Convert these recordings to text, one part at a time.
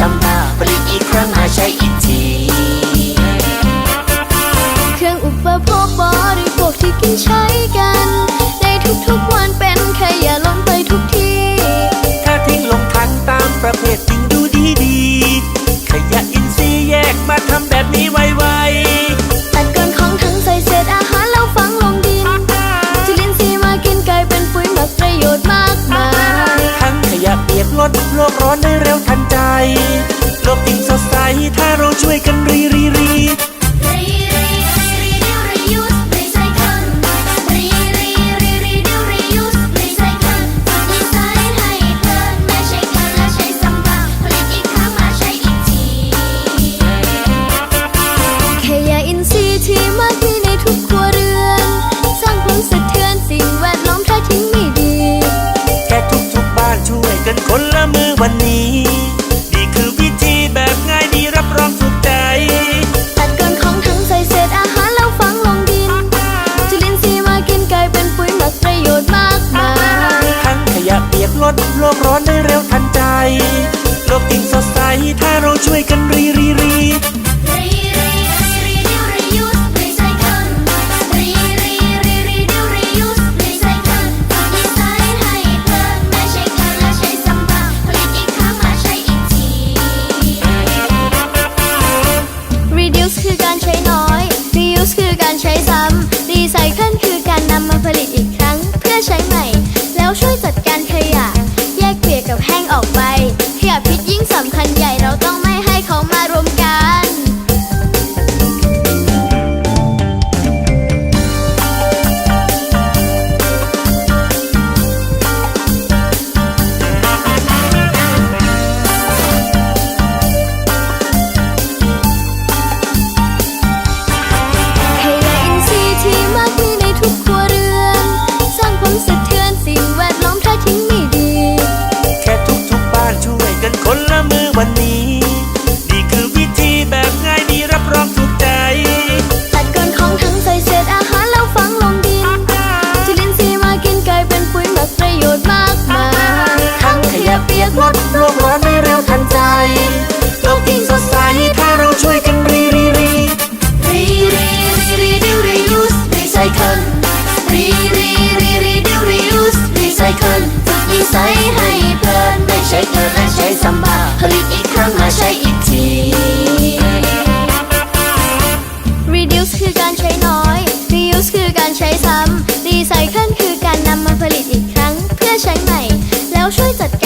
สัมมาบริอีกครั้งมาใช้อีกที เครื่องอุปโภคบริโภคที่กินใช้กัน ในทุกๆวันเป็นขยะล้นไปทุกทีถ้าทิ้งลงทังตามประเภทจึงดูดีดีขยะอินทรีย์แยกมาทำแบบนี้ไวๆตัดก้นของถังใส่เศษอาหารแล้วฝังลงดินจุลินทรีย์มากินกายเป็นปุ๋ยมักประโยชน์มากมายทั้งขยะเปียกลดโลกร้อนได้ คือการใช้น้อย reuse คือการใช้ซ้ำ recycle คือการนำมาผลิตอีกครั้งเพื่อใช้ใหม่ แล้วช่วย ใสให้เพลินไม่ใช้เกินและใช้สัมบาผลิตอีกครั้งมาใช้อีกที reduce คือการใช้น้อย reuse คือการใช้ซ้ำ recycle คือการนำมาผลิตอีกครั้งเพื่อใช้ใหม่ แล้วช่วยจัดการ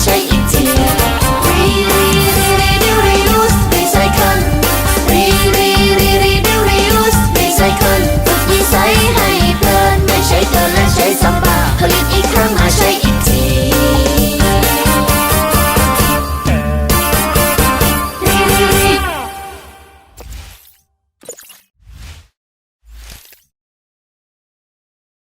shake